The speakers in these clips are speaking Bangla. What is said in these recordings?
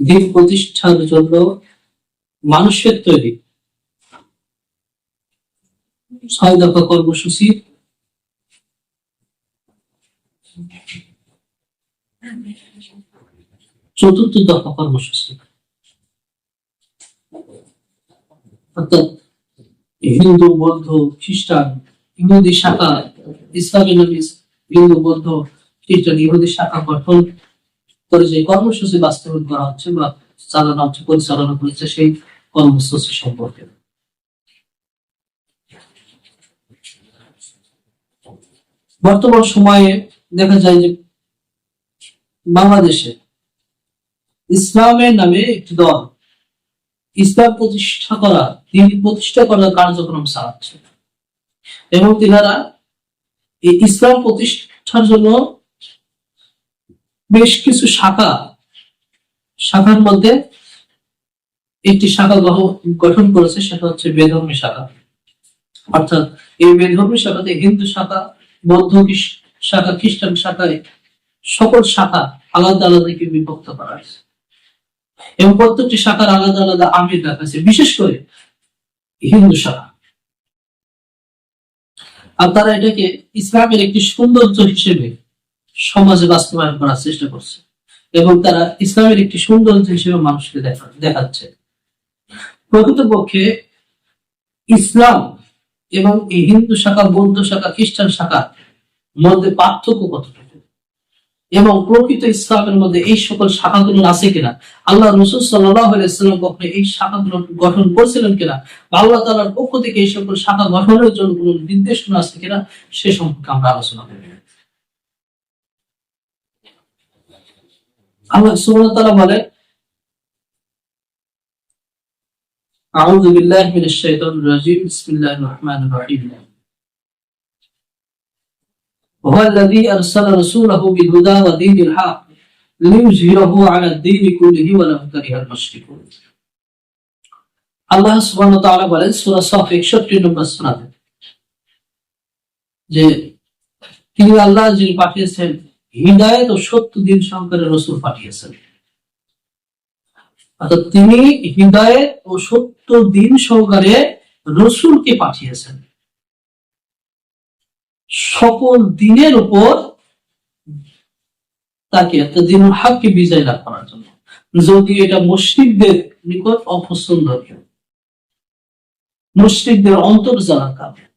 দিন প্রতিষ্ঠার জন্য মানুষের তৈরি। ছয় দফা কর্মসূচি। চতুর্থ দফা কর্মসূচি। অর্থাৎ হিন্দু, বৌদ্ধ, খ্রিস্টান, ইহুদি শাখা, ইসলামী হিন্দু, বৌদ্ধ, খ্রিস্টান, ইহুদি শাখা গঠন করে যে কর্মসূচি বাস্তবায়ন করা হচ্ছে বা চালানো হচ্ছে, পরিচালনা করেছে সেই কর্মসূচি সম্পর্কে। বর্তমান সময়ে দেখা যায় যে বাংলাদেশে ইসলামের নামে একটি দল ইসলাম প্রতিষ্ঠা করা, তিনি প্রতিষ্ঠা করার কার্যক্রম চালাচ্ছে। এবং তিনারা এই ইসলাম প্রতিষ্ঠার জন্য বেশ কিছু শাখা, শাখার মধ্যে একটি শাখা গঠন করেছে, সেটা হচ্ছে বেধর্মী শাখা। অর্থাৎ এই বেধর্মী শাখাতে হিন্দু শাখা, বৌদ্ধ শাখা, খ্রিস্টান শাখায় সকল শাখা আলাদা আলাদা কি বিভক্ত করা হয়েছে। এবং প্রত্যেকটি শাখার আলাদা আলাদা আমির রাখা বিশেষ করে হিন্দু শাখা। আর তারা এটাকে ইসলামের একটি সৌন্দর্য হিসেবে সমাজে বাস্তবায়ন করার চেষ্টা করছে। এবং তারা ইসলামের একটি সৌন্দর্য হিসেবে মানুষকে দেখা দেখাচ্ছে। প্রকৃতপক্ষে ইসলাম এবং এই হিন্দু শাখা, বৌদ্ধ শাখা, খ্রিস্টান শাখা মধ্যে পার্থক্য কতটুকু? এবং প্রকৃত ইসলামের মধ্যে এই সকল শাখাগুলো আছে কিনা? আল্লাহ রসুল সাল্লাম কখনো এই শাখাগুলো গঠন করছিলেন কিনা? আল্লাহ তালার পক্ষ থেকে এই সকল শাখা গঠনের জন্য কোন নির্দেশনা আছে কিনা? সে সম্পর্কে আমরা আলোচনা করব। আল্লাহ সুবহানাহু ওয়া তাআলা বলে أعوذ بالله من الشيطان الرجيم بسم الله الرحمن الرحيم هو الذي أرسل رسوله بالهدى ودين الحق ليظهره على الدين كله ولو كره المشركون আল্লাহ সুবহানাহু ওয়া তাআলা বলেন সূরা সফ 61 নম্বর সূরাতে যে তিনি আল্লাহ যিনি পাঠিয়েছেন হৃদায়ত ও সত্য দিন সংকরের রসুল পাঠিয়েছেন। অর্থাৎ তিনি হৃদায়ত ও সত্য দিন সহকারে রসুলকে পাঠিয়েছেন। সকল দিনের উপর তাকে একটা দিন হাককে বিজয় লাভ করার জন্য। যদি এটা মুসলিমদের নিকট অপছন্দনীয়। মুসলিমদের অন্তর জানার কারণে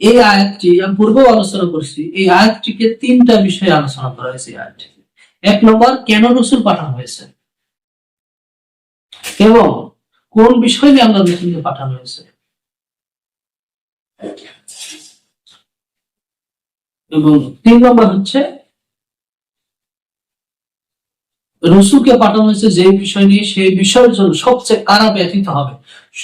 এই আয়াতটি আমি পূর্বেও আলোচনা করছি। এই আয়াতটিকে তিনটা বিষয়ে আলোচনা করা হয়েছে এক নম্বর, কেন রসুল পাঠানো হয়েছে? এবং কোন বিষয় নিয়ে আমরা রসুলকে পাঠানো হয়েছে? এবং তিন নম্বর হচ্ছে, রসুলকে পাঠানো হয়েছে যে বিষয় নিয়ে সেই বিষয়ের জন্য সবচেয়ে কারা ব্যথিত হবে,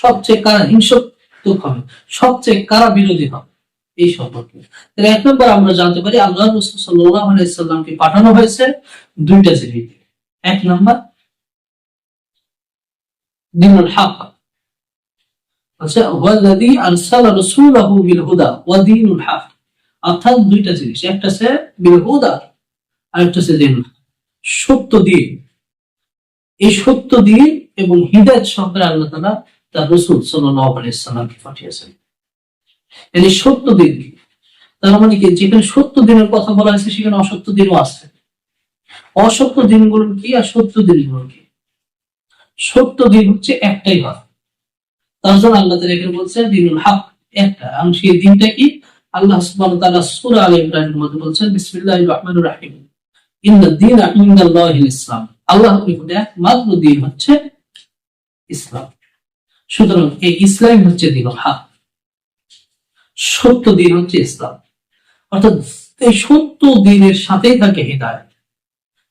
সবচেয়ে কারা হিংসাত্মক হবে, সবচেয়ে কারা বিরোধী হবে। এই সম্পর্কে। তাহলে এক নম্বর আমরা জানতে পারি আল্লাহ রসুল সাল্লাহ আলাইসাল্লামকে পাঠানো হয়েছে দুইটা জিনিস এক নম্বর, দিনুল হক। আচ্ছা জিনিস, একটা আর একটা সত্য দিন এই সত্য দিন এবং আল্লাহ তার রাসূল সাল্লাল্লাহু সাল্লামকে পাঠিয়েছেন। এই সত্য দিন তার মানে কি, যেখানে সত্য দিনের কথা বলা হয়েছে, সেখানে অসত্য দিনও আছে। অসত্য দিনগুলো কি আর সত্য দিনগুলো কি? সত্য দিন হচ্ছে একটাই হয়। তার জন্য আল্লাহ তাআলা এখানে বলছেন, দিনুল হক একটা। এবং সেই দিনটা কি? আল্লাহ সুবহানাহু ওয়া তাআলা সূরা আলে ইমরানের মধ্যে বলছেন, বিসমিল্লাহির রহমানির রহিম। ইন্না দীন ইনদাল্লাহিল ইসলাম। আল্লাহর নিকটে একমাত্র দিন হচ্ছে ইসলাম। সুতরাং এই ইসলাম হচ্ছে দিন হক। সত্য দিন হচ্ছে ইসলাম। অর্থাৎ এই সত্য দিনের সাথেই থাকে হৃদায়ত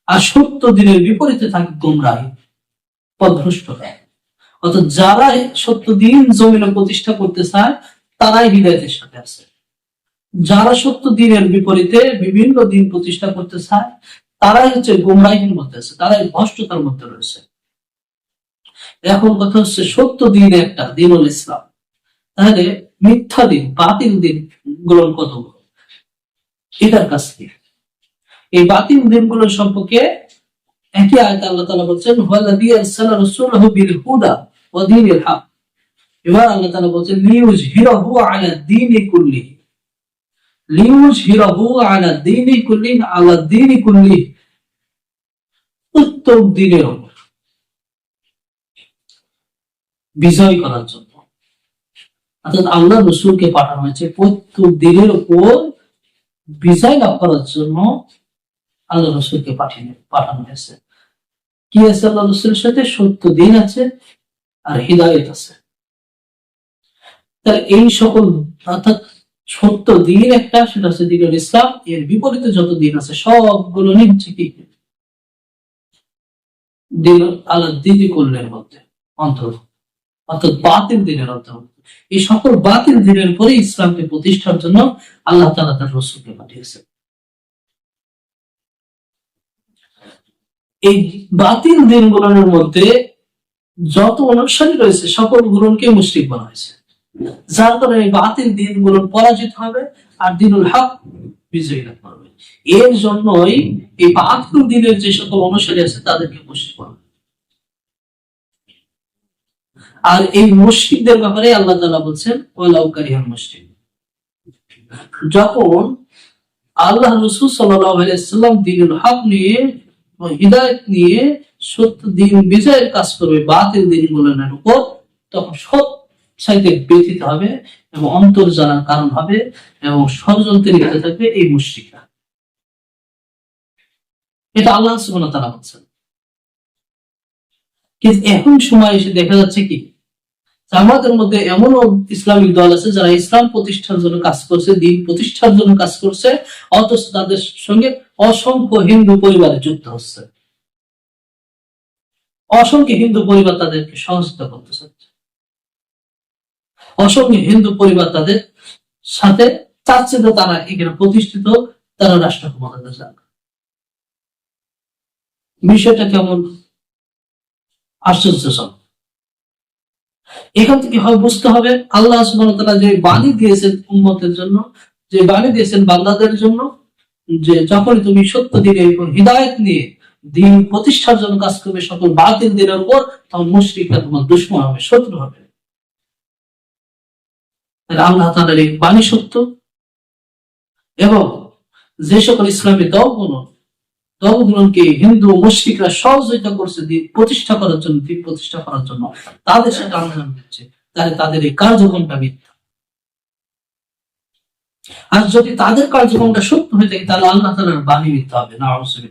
আর সত্য দিনের বিপরীতে থাকে গোমরাহি পদভ্রষ্টতা অর্থাৎ যারা সত্য দিন জমিনে প্রতিষ্ঠা করতে চায়, তারাই হৃদয়ের সাথে আছে। যারা সত্য দিনের বিপরীতে বিভিন্ন দিন প্রতিষ্ঠা করতে চায়, তারাই হচ্ছে গোমরাহির মধ্যে আছে, তারাই ভ্রষ্টতার মধ্যে রয়েছে। এখন কথা হচ্ছে সত্য দিন একটা দিনুল ইসলাম। তাহলে মিথ্যা দিন, বাতিল দিনগুলো কতগুলো এটার কাছ থেকে এই বাতিল দিনগুলো সম্পর্কে একই আয়াত আল্লাহ তাআলা বলছেন, হুয়াল্লাযী আরসালা রাসূলাহু বিল হুদা ওয়া দীনিল হক। এবার আল্লাহ তাআলা বলছেন কুল্লিহি। লিইউজহিরাহু আলা দীনি কুল্লিহি, আলা দীনি কুল্লিহি। প্রত্যেক দিনের বিজয় করার জন্য। অর্থাৎ আল্লাহ রসুলকে পাঠানো হয়েছে। প্রত্যেক দিনের উপর বিজয় লাভ করার জন্য আল্লাহ রসুলকে পাঠিয়ে পাঠানো হয়েছে। কি আছে আল্লাহ রসুলের সাথে? সত্য দিন আছে আর হৃদায়ত আছে। তার এই সকল অর্থাৎ সত্য দিন একটা, সেটা হচ্ছে দিনের ইসলাম। এর বিপরীতে যত দিন আছে, সবগুলো নিয়ে হচ্ছে কি দিন আল্লাহ দিদি কল্যের মধ্যে অন্তর্ভুক্ত অর্থাৎ বাতিল দিনের অন্তর্ভুক্ত এই সকল বাতিল দিনের পরে ইসলামকে প্রতিষ্ঠার জন্য আল্লাহ তালা তার রসুলকে পাঠিয়েছেন। এই বাতিল দিনগুলোর মধ্যে যত অনুসারী রয়েছে, সকল গুলোকে মুশরিক বলা হয়েছে। যার কারণে এই বাতিল দিনগুলো পরাজিত হবে আর দিনুল হক বিজয়ী করবে। এর জন্যই এই বাতিল দিনের যে সকল অনুসারী আছে, তাদেরকে মুশরিক বলা। আর এই মুশরিকদের ব্যাপারে আল্লাহ তাআলা বলছেন, ওয়ালাউ কারিহাল মুশরিক যখন আল্লাহ রসুল সাল্লাম দিনুল হক নিয়ে হৃদায়ত নিয়ে সত্য দিন, বিজয়ের কাজ করবে, বাতিল দিন গুলনের উপর তখন সৎ সাইতে ব্যথিত হবে এবং অন্তর জানার কারণ হবে এবং ষড়যন্ত্রে লিখতে থাকবে এই মুশ্রিকরা। এটা আল্লাহ ওয়া তাআলা বলছেন। কিন্তু এখন সময় এসে দেখা যাচ্ছে কি আমাদের মধ্যে এমনও ইসলামিক দল আছে যারা ইসলাম প্রতিষ্ঠার জন্য কাজ করছে, দিন প্রতিষ্ঠার জন্য কাজ করছে, অথচ তাদের সঙ্গে অসংখ্য হিন্দু পরিবারে যুক্ত হচ্ছে। অসংখ্য হিন্দু পরিবার তাদেরকে সহযোগিতা করতে চাচ্ছে। অসংখ্য হিন্দু পরিবার তাদের সাথে চাচ্ছে যে তারা এখানে প্রতিষ্ঠিত, তারা রাষ্ট্র ক্ষমতাতে যাক। বিষয়টা কেমন? আশ্চর্যজনক এখান থেকে হয় বুঝতে হবে, আল্লাহ সুবহানাহু যে বাণী দিয়েছেন উম্মতের জন্য, যে বাণী দিয়েছেন বান্দাদের জন্য, যে যখন তুমি সত্য দিনে এবং হৃদায়ত নিয়ে দিন প্রতিষ্ঠার জন্য কাজ করবে সকল বাতিল দিনের উপর, তখন মুশরিকরা তোমার দুশ্মন হবে, শত্রু হবে। আল্লাহ তাআলার এই বাণী সত্য। এবং যে সকল ইসলামী দলগুলো দলগুলোকে হিন্দু মুশরিকরা সহযোগিতা করছে প্রতিষ্ঠা করার জন্য দিন প্রতিষ্ঠা করার জন্য। তাদের সাথে আন্দোলন হচ্ছে। তাহলে তাদের এই কার্যক্রমটা মিথ্যা আর যদি তাদের কার্যক্রমটা সত্য হয়ে থাকে, তাহলে আল্লাহ তালার বাণী মিথ্যা হবে না অবশ্যই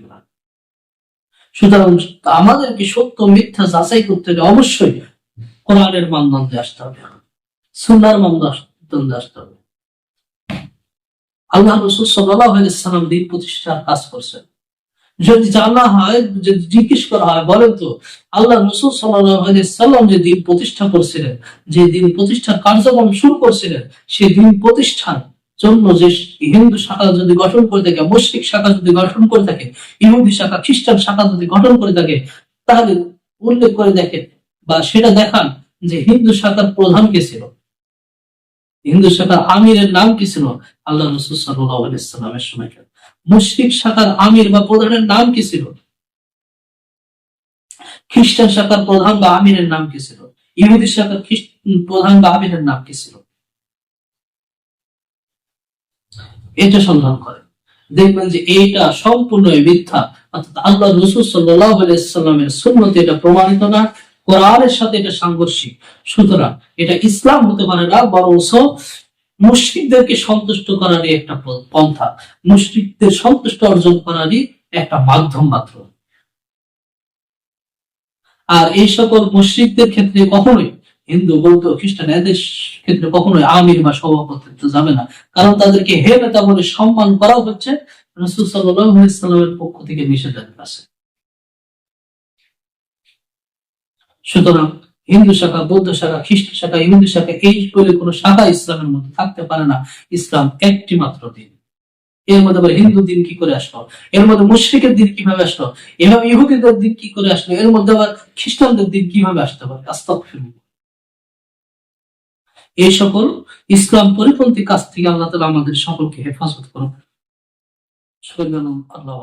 সুতরাং আমাদেরকে সত্য মিথ্যা যাচাই করতে হলে অবশ্যই কোরআনের মানদণ্ডে আসতে হবে। সুন্নার মানদণ্ডে আসতে হবে। আল্লাহ রসুল সাল্লাহ সাল্লাম দিন প্রতিষ্ঠার কাজ করছেন। যদি জানা হয়, যদি জিজ্ঞেস করা হয়, বলেন তো, আল্লাহ রসুল সাল্লাম যে দিন প্রতিষ্ঠা করছিলেন, যে দিন প্রতিষ্ঠার কার্যক্রম শুরু করছিলেন সেই দিন প্রতিষ্ঠান জন্য যে হিন্দু শাখা যদি গঠন করে থাকে মুসলিক শাখা যদি গঠন করে থাকে, ইহুদি শাখা, খ্রিস্টান শাখা যদি গঠন করে থাকে, তাহলে উল্লেখ করে দেখেন বা সেটা দেখান যে হিন্দু শাখার প্রধান কে ছিল? হিন্দু শাখার আমিরের নাম কি ছিল? আল্লাহ রসুল সাল্লামের সময়। মুসলিক শাখার আমির বা প্রধানের নাম কি ছিল? খ্রিস্টান শাখার প্রধান বা আমিরের নাম কি ছিল? ইহুদি শাখার প্রধান বা আমিরের নাম কি ছিল? এটা সন্ধান করে দেখবেন যে এইটা সম্পূর্ণ মিথ্যা। অর্থাৎ আল্লাহ রসুল সাল্লামের সুন্নতে এটা প্রমাণিত না। কোরআনের সাথে এটা সাংঘর্ষিক। সুতরাং এটা ইসলাম হতে পারে না বরং মুসলিমদেরকে সন্তুষ্ট করারই একটা পন্থা। মুসলিমদের সন্তুষ্ট অর্জন করারই একটা মাধ্যম মাত্র। আর এই সকল মুসলিমদের ক্ষেত্রে কখনোই, হিন্দু, বৌদ্ধ, খ্রিস্টান, এদের ক্ষেত্রে কখনোই আমির বা সভাপতিত্ব যাবে না। কারণ তাদেরকে হে নেতা বলে সম্মান করা হচ্ছে, রসুল সাল্লামের পক্ষ থেকে নিষেধাজ্ঞা আছে। সুতরাং হিন্দু শাখা, বৌদ্ধ শাখা, খ্রিস্ট শাখা, ইহুদি শাখা, এই বলে কোন শাখা ইসলামের মধ্যে থাকতে পারে না। ইসলাম একটি মাত্র দিন। এর মধ্যে আবার হিন্দু দিন কি করে আসলো? এর মধ্যে মুশ্রিকের দিন কীভাবে আসলো? এভাবে ইহুদিদের দিন কি করে আসলো? এর মধ্যে আবার খ্রিস্টানদের দিন কীভাবে আসতে পারে? আস্তাগফির এই সকল ইসলাম পরিপন্থী কাজ থেকে আল্লাহ তালা আমাদের সকলকে হেফাজত করুন। আল্লাহ